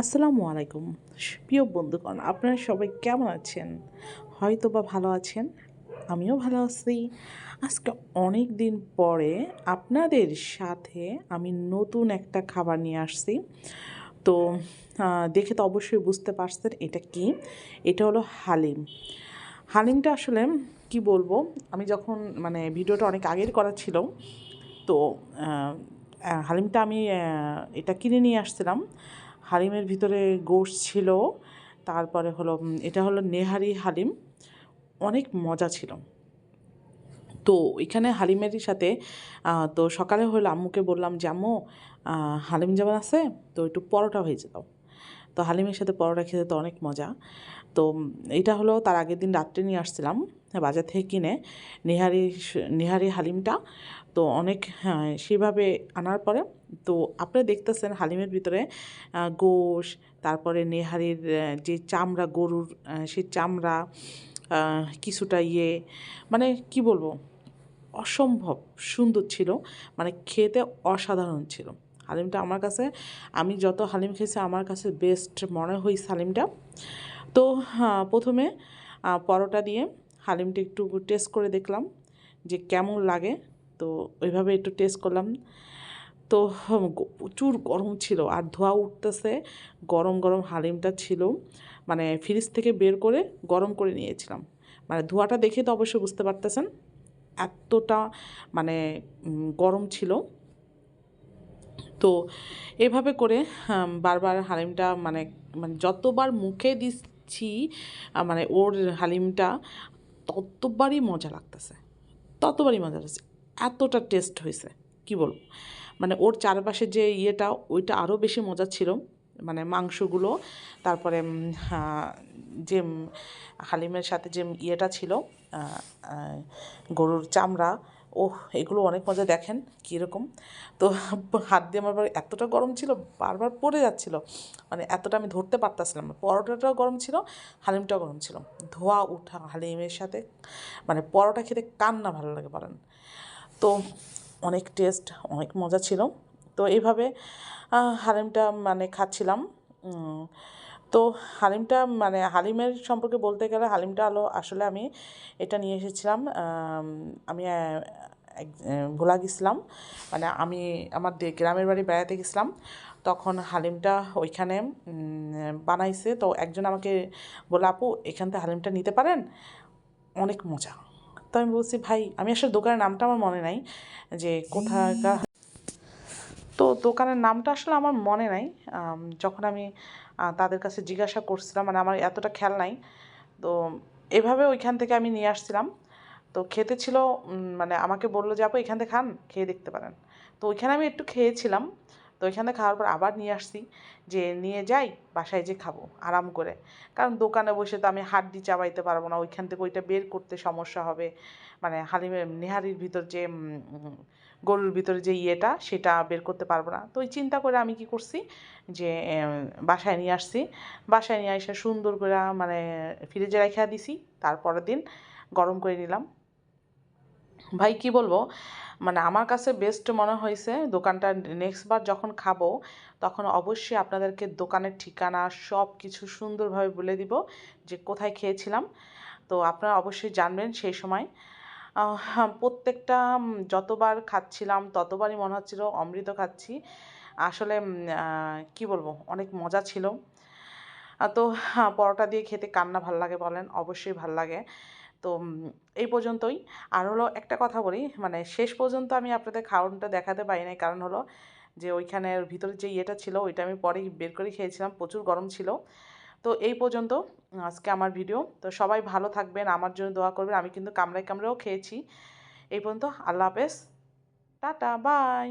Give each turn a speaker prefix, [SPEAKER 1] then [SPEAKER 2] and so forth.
[SPEAKER 1] আসসালামু আলাইকুম। প্রিয় বন্ধুগণ, আপনারা সবাই কেমন আছেন? হয়তো বা ভালো আছেন, আমিও ভালো আছি। আজকে অনেক দিন পরে আপনাদের সাথে আমি নতুন একটা খাবার নিয়ে আসছি। তো দেখে তো অবশ্যই বুঝতে পারছেন এটা কি? এটা হলো হালিম। হালিমটা আসলে কি বলব, আমি যখন মানে ভিডিওটা অনেক আগের করা ছিল, তো হালিমটা আমি এটা কিনে নিয়ে আসছিলাম। হালিমের ভিতরে গোশ ছিল, তারপরে হলো এটা হলো নেহারি হালিম, অনেক মজা ছিল। তো এখানে হালিমের সাথে তো সকালে হলো আম্মুকে বললাম যে, আম্মু হালিম যেমন আছে, তো একটু পরোটা ভেজে দাও তো হালিমের সাথে পরোটা খেতে তো অনেক মজা। তো এটা হলো তার আগের দিন রাত্রে নিয়ে আসছিলাম। বাজার থেকে কিনে নেহারি নেহারি হালিমটা। তো অনেক হ্যাঁ, সেভাবে আনার পরে তো আপনারা দেখতেছেন হালিমের ভিতরে গোশ তারপরে নেহারির যে চামড়া গরুর সেই চামড়া কিছুটা ইয়ে মানে কি বলব অসম্ভব সুন্দর ছিল মানে খেতে অসাধারণ ছিল। হালিমটা আমার কাছে আমি যত হালিম খেয়েছি আমার কাছে বেস্ট মনে হয়েছে হালিমটা। তো হ্যাঁ, প্রথমে পরোটা দিয়ে হালিমটা একটু টেস্ট করে দেখলাম যে কেমন লাগে। তো ওইভাবে একটু টেস্ট করলাম। তো প্রচুর গরম ছিল আর ধোয়া উঠতেছে। গরম গরম হালিমটা ছিল। মানে ফ্রিজ থেকে বের করে গরম করে নিয়েছিলাম। মানে ধোঁয়াটা দেখে তো অবশ্যই বুঝতে পারতেছেন এতটা মানে গরম ছিল। তো এভাবে করে বারবার হালিমটা মানে মানে যতবার মুখে দিচ্ছি মানে ওর হালিমটা ততবারই মজা লাগতেছে। ততবারই মজা লাগছে এতটা টেস্ট হয়েছে কি বলব? মানে ওর চারপাশে যে ইয়েটা, ওইটা আরও বেশি মজা ছিল। মানে মাংসগুলো, তারপরে যে হালিমের সাথে যে ইয়েটা ছিল গরুর চামড়া ওহ, এগুলো অনেক মজা দেখেন, কীরকম। তো হাত দিয়ে আমার এতটা গরম ছিল, বারবার পড়ে যাচ্ছিল মানে এতটা আমি ধরতে পারতাছিলাম না। পরোটাটাও গরম ছিল, হালিমটাও গরম ছিল। ধোয়া, উঠা, হালিমের সাথে মানে পরোটা খেতে কার না ভালো লাগে বলেন? তো অনেক টেস্ট অনেক মজা ছিল। তো এইভাবে হালিমটা মানে খাচ্ছিলাম। তো হালিমটা মানে হালিমের সম্পর্কে বলতে গেলে হালিমটা হলো আসলে আমি এটা নিয়ে এসেছিলাম, আমি ভোলা গেছিলাম। মানে আমি আমার গ্রামের বাড়ি বেড়াতে গেছিলাম। তখন হালিমটা ওইখানে বানাইছে। তো একজন আমাকে বলে, আপু, এখান থেকে হালিমটা নিতে পারেন? অনেক মজা। তো আমি বলছি, ভাই, আমি আসলে দোকানের নামটা আমার মনে নাই যে কোথাকার তো দোকানের নামটা আসলে আমার মনে নাই। যখন আমি তাদের কাছে জিজ্ঞাসা করছিলাম মানে আমার এতটা খেয়াল নাই। তো এভাবে ওইখান থেকে আমি নিয়ে আসছিলাম। তো খেতে ছিল মানে আমাকে বলল যে, আপু, এখান থেকে খান, খেয়ে দেখতে পারেন। তো ওইখানে আমি একটু খেয়েছিলাম। তো ওইখানে খাওয়ার পর আবার নিয়ে আসছি যে নিয়ে যাই, বাসায় যে খাব, আরাম করে। কারণ দোকানে বসে তো আমি হাড্ডি চাবাইতে পারব না, ওইখান থেকে ওইটা বের করতে সমস্যা হবে। মানে হালিমের নেহারির ভিতর যে গরুর ভিতরে যে ইয়েটা, সেটা বের করতে পারব না। তো ওই চিন্তা করে আমি কি করছি যে বাসায় নিয়ে আসছি। বাসায় নিয়ে এসে সুন্দর করে মানে ফ্রিজে রেখে দিছি। তারপরের দিন গরম করে নিলাম। ভাই কি বলব? মানে আমার কাছে বেস্ট মনে হয়েছে দোকানটা নেক্সট বার যখন খাব তখন অবশ্যই আপনাদেরকে দোকানের ঠিকানা সব কিছু সুন্দরভাবে বলে দিব যে কোথায় খেয়েছিলাম। তো আপনারা অবশ্যই জানবেন সেই সময়। আহ, প্রত্যেকটা যতবার খাচ্ছিলাম ততবারই মনে হচ্ছিল অমৃত খাচ্ছি। আসলে কি বলব? অনেক মজা ছিল। তো হ্যাঁ, পরোটা দিয়ে খেতে কান্না ভালো লাগে বলেন? অবশ্যই ভালো লাগে। তো এই পর্যন্তই। আর হলো একটা কথা বলি মানে শেষ পর্যন্ত আমি আপনাদের খাওয়ানটা দেখাতে পারি নাই। কারণ হলো যে ওইখানের ভিতরে যে ইয়েটা ছিল ওইটা আমি পরে বের করে খেয়েছিলাম। প্রচুর গরম ছিল। তো এই পর্যন্ত আজকে আমার ভিডিও। তো সবাই ভালো থাকবেন আমার জন্য দোয়া করবেন। আমি কিন্তু কামড়ায় কামড়েও খেয়েছি। এই পর্যন্ত আল্লাহ হাফেজ। Tata bye.